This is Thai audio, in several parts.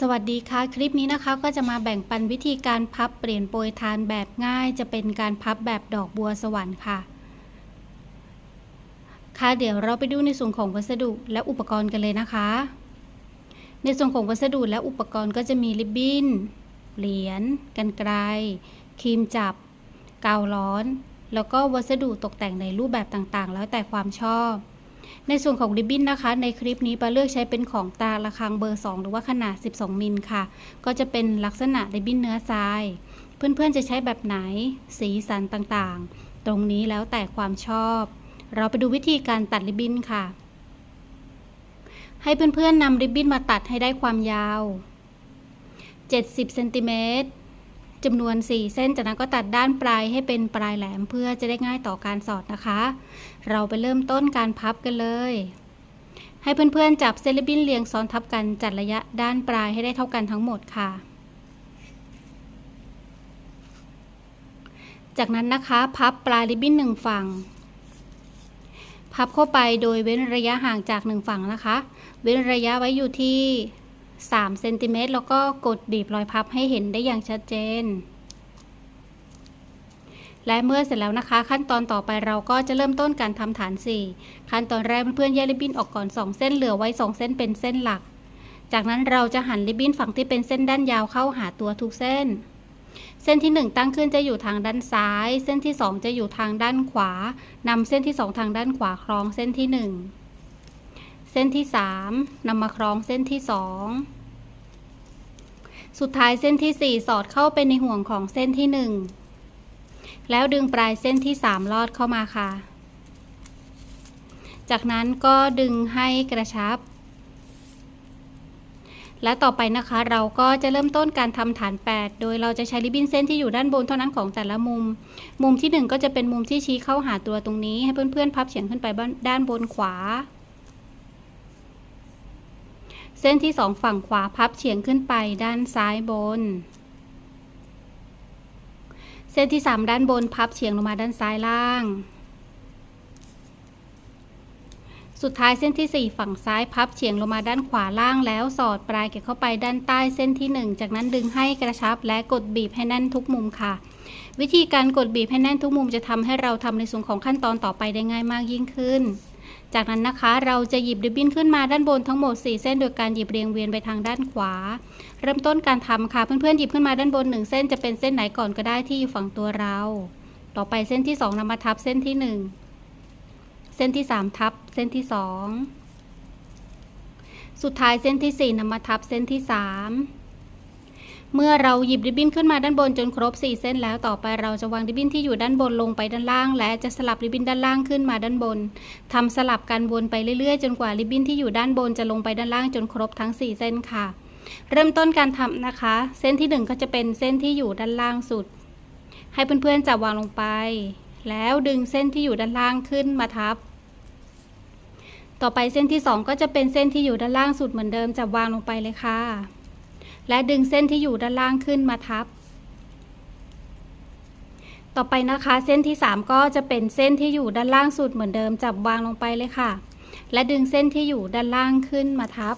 สวัสดีค่ะ คลิปนี้นะคะก็จะมาแบ่งปันวิธีการพับเปลี่ยนโปรยทานแบบง่าย จะเป็นการพับแบบดอกบัวสวรรค์ค่ะ ค่ะเดี๋ยวเราไปดูในส่วนของวัสดุและอุปกรณ์กันเลยนะคะ ในส่วนของวัสดุและอุปกรณ์ก็จะมีริบบิ้นเหรียญกันไกรครีมจับ กาวร้อน แล้วก็วัสดุตกแต่งในรูปแบบต่างๆ แล้วแต่ความชอบ ในส่วนของริบบิ้นนะคะ ในคลิปนี้ปาเลือกใช้เป็นของตาระคังเบอร์ 2 หรือว่าขนาด 12 มิลค่ะ ก็จะเป็นลักษณะริบบิ้นเนื้อทราย เพื่อนๆจะใช้แบบไหนสีสันต่างๆ ตรงนี้แล้วแต่ความชอบ เราไปดูวิธีการตัดริบบิ้นค่ะ ให้เพื่อนๆนำริบบิ้นมาตัดให้ได้ความยาว 70เซนติเมตร จำนวน 4 เส้น จากนั้นก็ตัดด้านปลายให้เป็นปลายแหลมเพื่อจะได้ง่ายต่อการสอดนะคะ เราไปเริ่มต้นการพับกันเลย ให้เพื่อนๆจับเซลบินเรียงซ้อนทับกันจัดระยะด้านปลายให้ได้เท่ากันทั้งหมดค่ะ จากนั้นนะคะพับปลายริบบิ้นหนึ่งฝั่งพับเข้าไปโดยเว้นระยะห่างจากหนึ่งฝั่งนะคะ เว้นระยะไว้อยู่ที่ 3เซนติเมตรแล้วก็กดบีบรอยพับให้เห็นได้อย่างชัดเจน และเมื่อเสร็จแล้วนะคะ ขั้นตอนต่อไปเราก็จะเริ่มต้นการทำฐาน 4 ขั้นตอนแรกเพื่อนๆแยกริบบิ้นออกก่อน 2 เส้นเหลือไว้ 2 เส้นเป็นเส้นหลัก จากนั้นเราจะหันริบบิ้นฝั่งที่เป็นเส้นด้านยาวเข้าหาตัวทุกเส้น เส้นที่ 1 ตั้งขึ้นจะอยู่ทางด้านซ้าย เส้นที่ 2 จะอยู่ทางด้านขวานำเส้นที่ 2 ทางด้านขวาคล้องเส้นที่ 1 เส้นที่3นำมาคล้องเส้นที่2สุดท้ายเส้นที่4สอดเข้าไปในห่วงของเส้นที่1แล้วดึงปลายเส้นที่3ลอดเข้ามาค่ะ จากนั้นก็ดึงให้กระชับ และต่อไปนะคะเราก็จะเริ่มต้นการทำฐาน 8 โดยเราจะใช้ริบบิ้นเส้นที่อยู่ด้านบนเท่านั้นของแต่ละมุม มุมที่ 1 ก็จะเป็นมุมที่ชี้เข้าหาตัวตรงนี้ ให้เพื่อนๆพับเฉียงขึ้นไปด้านบนขวา เส้นที่สองฝั่งขวาพับเฉียงขึ้นไปด้านซ้ายบน เส้นที่สามด้านบนพับเฉียงลงมาด้านซ้ายล่าง สุดท้ายเส้นที่4ฝั่งซ้ายพับเฉียงลงมาด้านขวาล่างแล้วสอดปลายเก็บเข้าไปด้านใต้เส้นที่1จากนั้นดึงให้กระชับและกดบีบให้แน่นทุกมุมค่ะวิธีการกดบีบให้แน่นทุกมุมจะทำให้เราทำในส่วนของขั้นตอนต่อไปได้ง่ายมากยิ่งขึ้น จากนั้นนะคะ เราจะหยิบริบบิ้นขึ้นมาด้านบนทั้งหมด 4 เส้นโดยการหยิบเรียงเวียนไปทางด้านขวา เริ่มต้นการทำค่ะ เพื่อนๆหยิบขึ้นมาด้านบน 1 เส้นจะเป็นเส้นไหนก่อนก็ได้ที่อยู่ฝั่งตัวเรา ต่อไปเส้นที่2นำมาทับเส้นที่ 1 เส้นที่ 3 ทับเส้นที่ 2 สุดท้ายเส้นที่ 4นำมาทับเส้นที่ 3 เมื่อเราหยิบริบบิ้นขึ้นมาด้านบนจนครบ 4 เส้นแล้วต่อไปเราจะวางริบบิ้นที่อยู่ด้านบนลงไปด้านล่าง และจะสลับริบบิ้นด้านล่างขึ้นมาด้านบนทำสลับกันวนไปเรื่อยๆ จนกว่าริบบิ้นที่อยู่ด้านบนจะลงไปด้านล่างจนครบทั้ง 4 เส้นค่ะ เริ่มต้นการทำนะคะ เส้นที่ 1 ก็จะเป็นเส้นที่อยู่ด้านล่างสุด ให้เพื่อนๆจับวางลงไป แล้วดึงเส้นที่อยู่ด้านล่างขึ้นมาทับ ต่อไปเส้นที่ 2 ก็จะเป็นเส้นที่อยู่ด้านล่างสุดเหมือนเดิมจับวางลงไปเลยค่ะ และดึงเส้นที่อยู่ด้านล่างขึ้นมาทับ ต่อไปนะคะเส้นที่ 3 ก็จะเป็นเส้นที่อยู่ด้านล่างสุดเหมือนเดิมจับวางลงไปเลยค่ะ และดึงเส้นที่อยู่ด้านล่างขึ้นมาทับ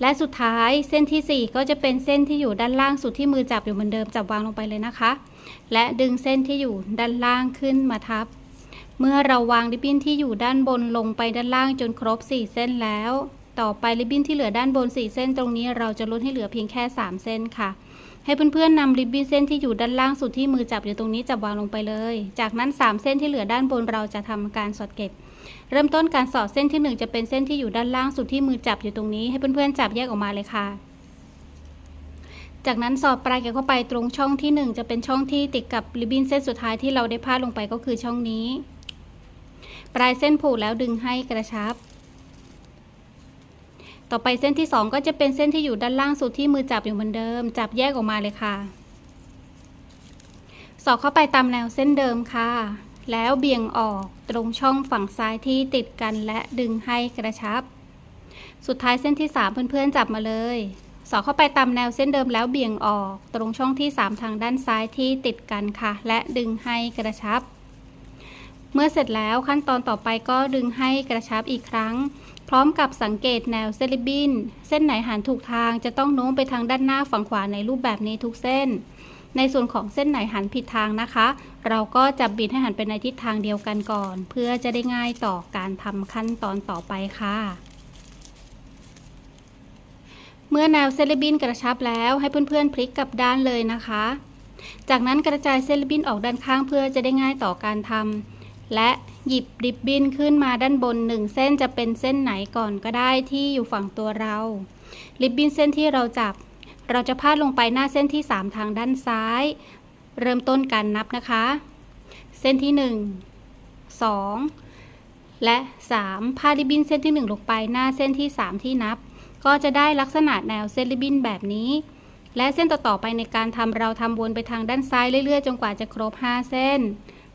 และสุดท้ายเส้นที่ 4 ก็จะเป็นเส้นที่อยู่ด้านล่างสุดที่มือจับอยู่เหมือนเดิมจับวางลงไปเลยนะคะ และดึงเส้นที่อยู่ด้านล่างขึ้นมาทับ เมื่อเราวางริบบิ้นที่อยู่ด้านบนลงไปด้านล่างจนครบ 4 เส้นแล้ว ต่อไปริบบิ้นที่เหลือด้านบน 4 เส้นตรงนี้เราจะลดให้เหลือเพียงแค่ 3 เส้นค่ะ ให้เพื่อนๆนำริบบิ้นเส้นที่อยู่ด้านล่างสุดที่มือจับอยู่ตรงนี้จับวางลงไปเลย จากนั้น 3 เส้นที่เหลือด้านบนเราจะทำการสอดเก็บ เริ่มต้นการสอดเส้นที่ 1 จะเป็นเส้นที่อยู่ด้านล่างสุดที่มือจับอยู่ตรงนี้ ให้เพื่อนๆจับแยกออกมาเลยค่ะจากนั้นสอดปลายเก็บเข้าไปตรงช่องที่ 1 จะเป็นช่องที่ติดกับริบบิ้นเส้นสุดท้ายที่เราได้พาดลงไปก็คือช่องนี้ ปลายเส้นผูกแล้วดึงให้กระชับ ต่อไปเส้นที่ 2 ก็จะเป็นเส้นที่อยู่ด้านล่างสุดที่มือจับอยู่เหมือนเดิม จับแยกออกมาเลยค่ะ สอดเข้าไปตามแนวเส้นเดิมค่ะ แล้วเบี่ยงออกตรงช่องฝั่งซ้ายที่ติดกันและดึงให้กระชับ สุดท้ายเส้นที่ 3 เพื่อนๆจับมาเลย สอดเข้าไปตามแนวเส้นเดิมแล้วเบี่ยงออก ตรงช่องที่ 3 ทางด้านซ้ายที่ติดกันค่ะ และดึงให้กระชับ เมื่อเสร็จแล้วขั้นตอนต่อไปก็ดึงให้กระชับอีกครั้ง พร้อมกับสังเกตแนวเส้นริบบิ้น เส้นไหนหันถูกทางจะต้องโน้มไปทางด้านหน้าฝั่งขวาในรูปแบบนี้ทุกเส้น ในส่วนของเส้นไหนหันผิดทางนะคะ เราก็จะบิดให้หันไปในทิศทางเดียวกันก่อน เพื่อจะได้ง่ายต่อการทำขั้นตอนต่อไปค่ะ เมื่อแนวเส้นริบบิ้นกระชับแล้วให้เพื่อนๆพลิกกลับด้านเลยนะคะ จากนั้นกระจายเส้นริบบิ้นออกด้านข้างเพื่อจะได้ง่ายต่อการทำ และหยิบริบบิ้นขึ้นมาด้านบนหนึ่งเส้นจะเป็นเส้นไหนก่อนก็ได้ที่อยู่ฝั่งตัวเรา ริบบิ้นเส้นที่เราจับ เราจะพาดลงไปหน้าเส้นที่ 3 ทางด้านซ้าย เริ่มต้นการนับนะคะ เส้นที่ 1 2 และ 3 พาดริบบิ้นเส้นที่ 1 ลงไปหน้าเส้นที่ 3 ที่นับ ก็จะได้ลักษณะแนวเส้นริบบิ้นแบบนี้ และเส้นต่อๆไปในการทำเราทำวนไปทางด้านซ้ายเรื่อยๆ จนกว่าจะครบ 5 เส้น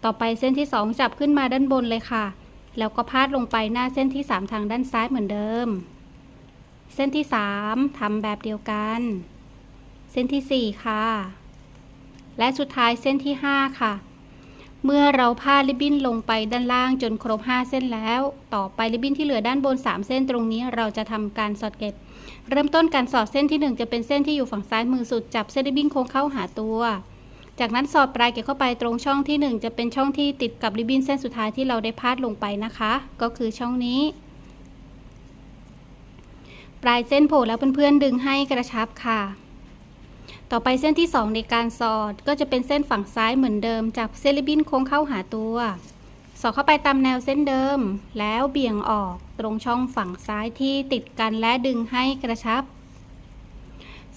ต่อไปเส้นที่ 2 จับขึ้นมาด้านบนเลยค่ะ แล้วก็พาดลงไปหน้าเส้นที่ 3 ทางด้านซ้ายเหมือนเดิม เส้นที่ 3ทำแบบเดียวกัน เส้นที่ 4 ค่ะ และสุดท้ายเส้นที่ 5 ค่ะ เมื่อเราพาดริบบิ้นลงไปด้านล่างจนครบ 5 เส้นแล้ว ต่อไปริบบิ้นที่เหลือด้านบน 3 เส้นตรงนี้เราจะทำการสอดเก็บ เริ่มต้นการสอดเส้นที่ 1 จะเป็นเส้นที่อยู่ฝั่งซ้ายมือสุดจับเส้นริบบิ้นโค้งเข้าหาตัว จากนั้นสอดปลายเก็บเข้าไปตรงช่องที่ 1 จะเป็นช่องที่ติดกับริบบิ้นเส้นสุดท้ายที่เราได้พาดลงไปนะคะ ก็คือช่องนี้ ปลายเส้นโผล่แล้วเพื่อนๆดึงให้กระชับค่ะ ต่อไปเส้นที่ 2 ในการสอดก็จะเป็นเส้นฝั่งซ้ายเหมือนเดิมจับเส้นริบบิ้นโค้งเข้าหาตัวสอดเข้าไปตามแนวเส้นเดิม แล้วเบี่ยงออกตรงช่องฝั่งซ้ายที่ติดกันและดึงให้กระชับ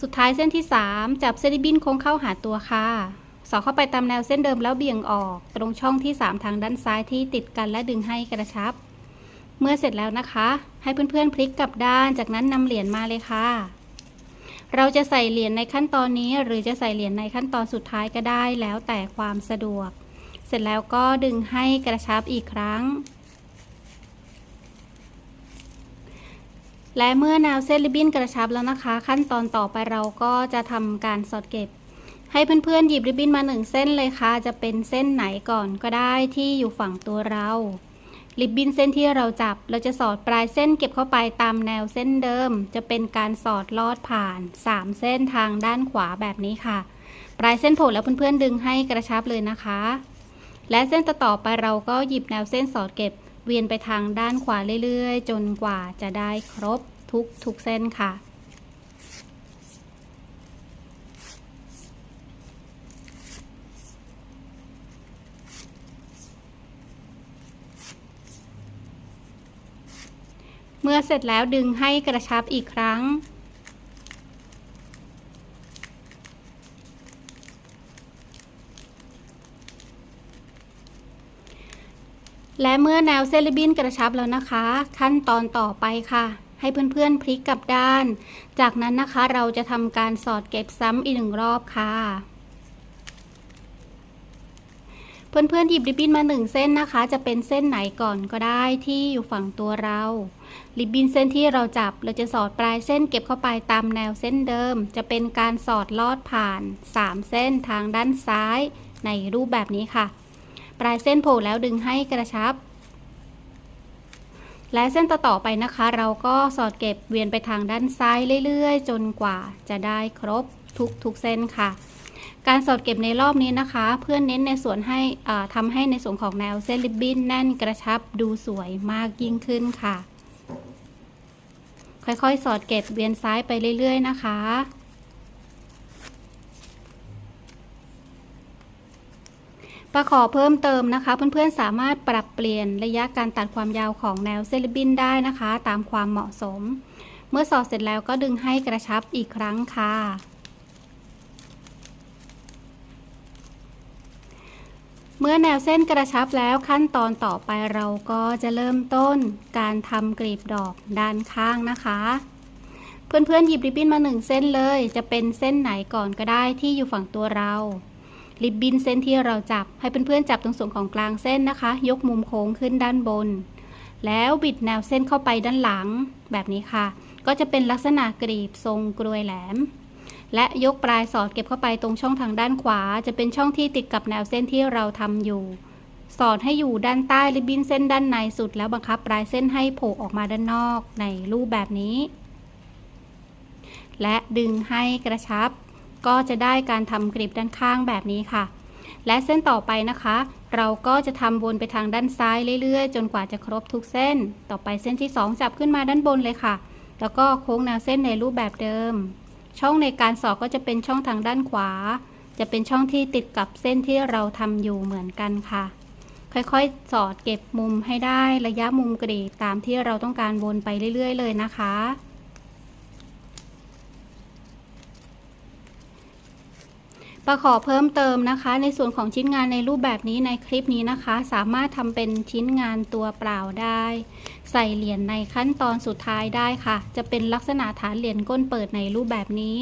สุดท้ายเส้นที่ 3 จับเส้นริบบิ้นโค้งเข้าหาตัวค่ะ สอดเข้าไปตามแนวเส้นเดิมแล้วเบี่ยงออก ตรงช่องที่ 3 ทางด้านซ้ายที่ติดกันและดึงให้กระชับ เมื่อเสร็จแล้วนะคะ ให้เพื่อนๆพลิกกลับด้าน จากนั้นนำเหรียญมาเลยค่ะ เราจะใส่เหรียญในขั้นตอนนี้ หรือจะใส่เหรียญในขั้นตอนสุดท้ายก็ได้แล้วแต่ความสะดวก เสร็จแล้วก็ดึงให้กระชับอีกครั้งและเมื่อแนวเส้นริบบิ้นกระชับแล้วนะคะ ขั้นตอนต่อไปเราก็จะทำการสอดเก็บ ให้เพื่อนๆหยิบริบบิ้นมาหนึ่งเส้นเลยค่ะ จะเป็นเส้นไหนก่อนก็ได้ที่อยู่ฝั่งตัวเราริบบิ้นเส้นที่เราจับ เราจะสอดปลายเส้นเก็บเข้าไปตามแนวเส้นเดิม จะเป็นการสอดลอดผ่าน 3 เส้นทางด้านขวาแบบนี้ค่ะ ปลายเส้นโผล่แล้วเพื่อนๆดึงให้กระชับเลยนะคะ และเส้นต่อไปเราก็หยิบแนวเส้นสอดเก็บ เวียนไปทางด้านขวาเรื่อยๆ จนกว่าจะได้ครบทุกทุกเส้นค่ะ เมื่อเสร็จแล้วดึงให้กระชับอีกครั้ง และเมื่อแนวเส้นริบบิ้นกระชับแล้วนะคะ ขั้นตอนต่อไปค่ะให้เพื่อนๆพลิกกลับด้าน จากนั้นนะคะเราจะทำการสอดเก็บซ้ำอีกหนึ่งรอบค่ะ เพื่อนๆหยิบริบบิ้นมาหนึ่งเส้นนะคะ จะเป็นเส้นไหนก่อนก็ได้ที่อยู่ฝั่งตัวเรา ริบบิ้นเส้นที่เราจับเราจะสอดปลายเส้นเก็บเข้าไปตามแนวเส้นเดิม จะเป็นการสอดลอดผ่าน 3 เส้นทางด้านซ้ายในรูปแบบนี้ค่ะ ปลายเส้นโผล่แล้วดึงให้กระชับ และเส้นต่อๆไปนะคะ เราก็สอดเก็บเวียนไปทางด้านซ้ายเรื่อยๆ จนกว่าจะได้ครบทุกทุกเส้นค่ะ การสอดเก็บในรอบนี้นะคะ เพื่อนเน้นในส่วนให้ทำให้ในส่วนของแนวเส้นริบบิ้นแน่นกระชับดูสวยมากยิ่งขึ้นค่ะ ค่อยๆ สอดเก็บเวียนซ้ายไปเรื่อยๆ นะคะประขอเพิ่มเติมนะคะ เพื่อนๆสามารถปรับเปลี่ยนระยะการตัดความยาวของแนวเซลิบบินได้นะคะ ตามความเหมาะสม เมื่อสอดเสร็จแล้วก็ดึงให้กระชับอีกครั้งค่ะ เมื่อแนวเส้นกระชับแล้วขั้นตอนต่อไปเราก็จะเริ่มต้นการทำกลีบดอกด้านข้างนะคะ เพื่อนๆหยิบริบบิ้นมาหนึ่งเส้นเลย จะเป็นเส้นไหนก่อนก็ได้ที่อยู่ฝั่งตัวเราริบบิ้นเส้นที่เราจับให้เพื่อนๆจับตรงส่วนของกลางเส้นนะคะ ยกมุมโค้งขึ้นด้านบน แล้วบิดแนวเส้นเข้าไปด้านหลังแบบนี้ค่ะ ก็จะเป็นลักษณะกรีบทรงกรวยแหลม และยกปลายสอดเก็บเข้าไปตรงช่องทางด้านขวา จะเป็นช่องที่ติดกับแนวเส้นที่เราทำอยู่ สอดให้อยู่ด้านใต้ริบบิ้นเส้นด้านในสุด แล้วบังคับปลายเส้นให้โผล่ออกมาด้านนอกในรูปแบบนี้ และดึงให้กระชับ ก็จะได้การทำกริบด้านข้างแบบนี้ค่ะ และเส้นต่อไปนะคะ เราก็จะทำวนไปทางด้านซ้ายเรื่อยๆ จนกว่าจะครบทุกเส้น ต่อไปเส้นที่ 2 จับขึ้นมาด้านบนเลยค่ะ แล้วก็โค้งแนวเส้นในรูปแบบเดิม ช่องในการสอดก็จะเป็นช่องทางด้านขวา จะเป็นช่องที่ติดกับเส้นที่เราทำอยู่เหมือนกันค่ะ ค่อยๆ สอดเก็บมุมให้ได้ระยะมุมกรีดตามที่เราต้องการวนไปเรื่อย ๆ เลยนะคะ ประขอเพิ่มเติมนะคะ ในส่วนของชิ้นงานในรูปแบบนี้ในคลิปนี้นะคะ สามารถทำเป็นชิ้นงานตัวเปล่าได้ ใส่เหรียญในขั้นตอนสุดท้ายได้ค่ะ จะเป็นลักษณะฐานเหรียญก้นเปิดในรูปแบบนี้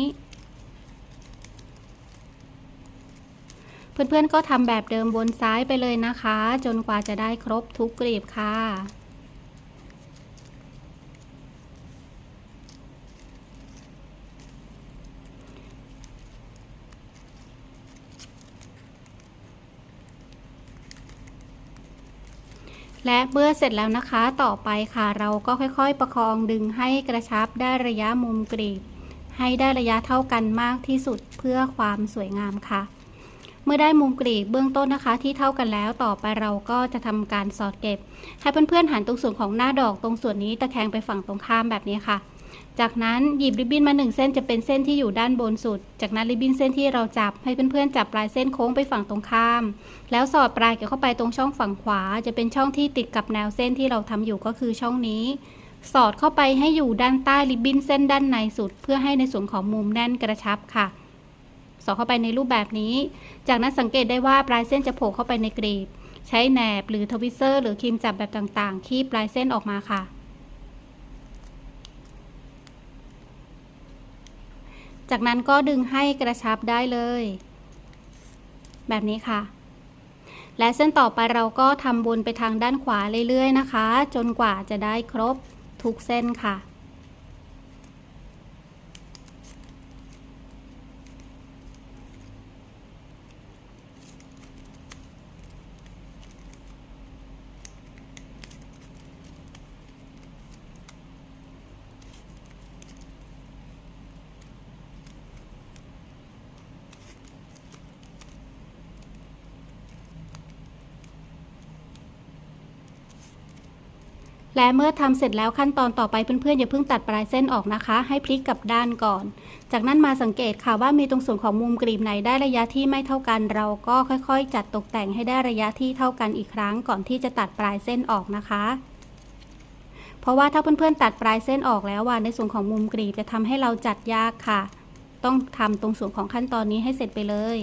เพื่อนๆก็ทำแบบเดิมบนซ้ายไปเลยนะคะ จนกว่าจะได้ครบทุกกลีบค่ะ และเมื่อเสร็จแล้วนะคะต่อไปค่ะ เราก็ค่อยๆประคองดึงให้กระชับได้ระยะมุมกรีบ ให้ได้ระยะเท่ากันมากที่สุดเพื่อความสวยงามค่ะ เมื่อได้มุมกรีบเบื้องต้นนะคะ ที่เท่ากันแล้วต่อไปเราก็จะทำการสอดเก็บ ให้เพื่อนๆหันตรงส่วนของหน้าดอกตรงส่วนนี้ตะแคงไปฝั่งตรงข้ามแบบนี้ค่ะ จากนั้นหยิบริบบิ้นมาหนึ่งเส้นจะเป็นเส้นที่อยู่ด้านบนสุด จากนั้นริบบิ้นเส้นที่เราจับให้เพื่อนๆจับปลายเส้นโค้งไปฝั่งตรงข้าม แล้วสอดปลายเกี่ยวเข้าไปตรงช่องฝั่งขวา จะเป็นช่องที่ติดกับแนวเส้นที่เราทำอยู่ก็คือช่องนี้ สอดเข้าไปให้อยู่ด้านใต้ริบบิ้นเส้นด้านในสุด เพื่อให้ในส่วนของมุมแน่นกระชับค่ะ สอดเข้าไปในรูปแบบนี้ จากนั้นสังเกตได้ว่าปลายเส้นจะโผล่เข้าไปในกรีบ ใช้แหนบหรือทวิสเซอร์ หรือครีมจับแบบต่างๆ คีบปลายเส้นออกมาค่ะ จากนั้นก็ดึงให้กระชับได้เลย แบบนี้ค่ะ และเส้นต่อไปเราก็ทำวนไปทางด้านขวาเรื่อยๆนะคะ จนกว่าจะได้ครบทุกเส้นค่ะ และเมื่อทำเสร็จแล้วขั้นตอนต่อไปเพื่อนๆอย่าเพิ่งตัดปลายเส้นออกนะคะ ให้พลิกกลับด้านก่อน จากนั้นมาสังเกตค่ะว่ามีตรงส่วนของมุมกรีบไหนได้ระยะที่ไม่เท่ากัน เราก็ค่อยๆ จัดตกแต่งให้ได้ระยะที่เท่ากันอีกครั้งก่อนที่จะตัดปลายเส้นออกนะคะ เพราะว่าถ้าเพื่อนๆตัดปลายเส้นออกแล้วว่าในส่วนของมุมกรีบจะทำให้เราจัดยากค่ะ ต้องทำตรงส่วนของขั้นตอนนี้ให้เสร็จไปเลย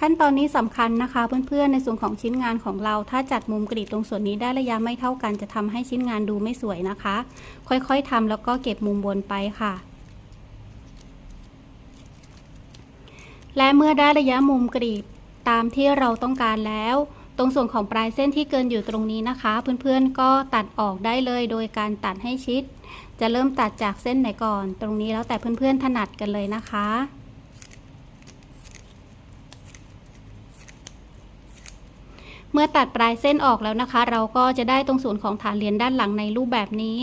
ขั้นตอนนี้สำคัญนะคะเพื่อนๆ ในส่วนของชิ้นงานของเรา ถ้าจัดมุมกรีดตรงส่วนนี้ได้ระยะไม่เท่ากันจะทำให้ชิ้นงานดูไม่สวยนะคะ ค่อยๆทำแล้วก็เก็บมุมบนไปค่ะ และเมื่อได้ระยะมุมกรีดตามที่เราต้องการแล้ว ตรงส่วนของปลายเส้นที่เกินอยู่ตรงนี้นะคะ เพื่อนๆก็ตัดออกได้เลย โดยการตัดให้ชิด จะเริ่มตัดจากเส้นไหนก่อน ตรงนี้แล้วแต่เพื่อนๆถนัดกันเลยนะคะ มื่อตัดปลายเส้นออกแล้วนะคะ เราก็จะได้ตรงส่วนของฐานเหรียญด้านหลังในรูปแบบนี้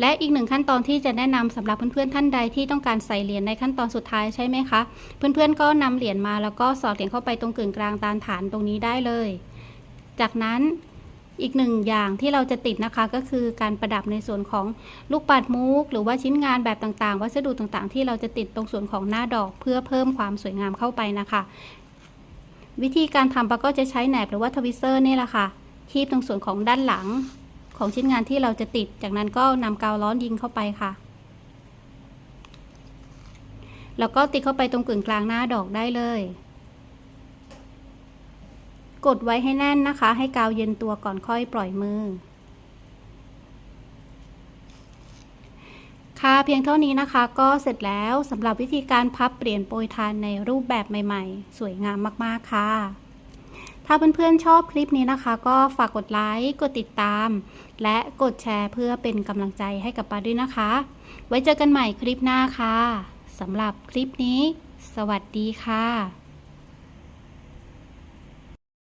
และอีกหนึ่งขั้นตอนที่จะแนะนำสำหรับเพื่อนๆท่านใดที่ต้องการใส่เหรียญในขั้นตอนสุดท้ายใช่ไหมคะเพื่อนๆก็นำเหรียญมาแล้วก็สอดเหรียญเข้าไปตรงกึ่งกลางตามฐานตรงนี้ได้เลย จากนั้นอีกหนึ่งอย่างที่เราจะติดนะคะก็คือการประดับในส่วนของลูกปัดมุก หรือว่าชิ้นงานแบบต่างๆ วัสดุต่างๆ ที่เราจะติดตรงส่วนของหน้าดอก เพื่อเพิ่มความสวยงามเข้าไปนะคะ วิธีการทำปาก็จะใช้แหนบหรือว่าทวิสเซอร์นี่แหละค่ะคีบตรงส่วนของด้านหลัง ของชิ้นงานที่เราจะติด จากนั้นก็นำกาวร้อนยิงเข้าไปค่ะ แล้วก็ติดเข้าไปตรงกึ่งกลางหน้าดอกได้เลย กดไว้ให้แน่นนะคะ ให้กาวเย็นตัวก่อนค่อยปล่อยมือ ค่ะเพียงเท่านี้นะคะก็เสร็จแล้วสำหรับวิธีการพับเปลี่ยนโปรยทานในรูปแบบใหม่ๆ สวยงามมากๆค่ะ ถ้าเพื่อนๆชอบคลิปนี้นะคะ ก็ฝากกดไลค์กดติดตาม และกดแชร์เพื่อเป็นกำลังใจให้กับปาด้วยนะคะ ไว้เจอกันใหม่คลิปหน้าค่ะสำหรับคลิปนี้สสวัสดีค่ะ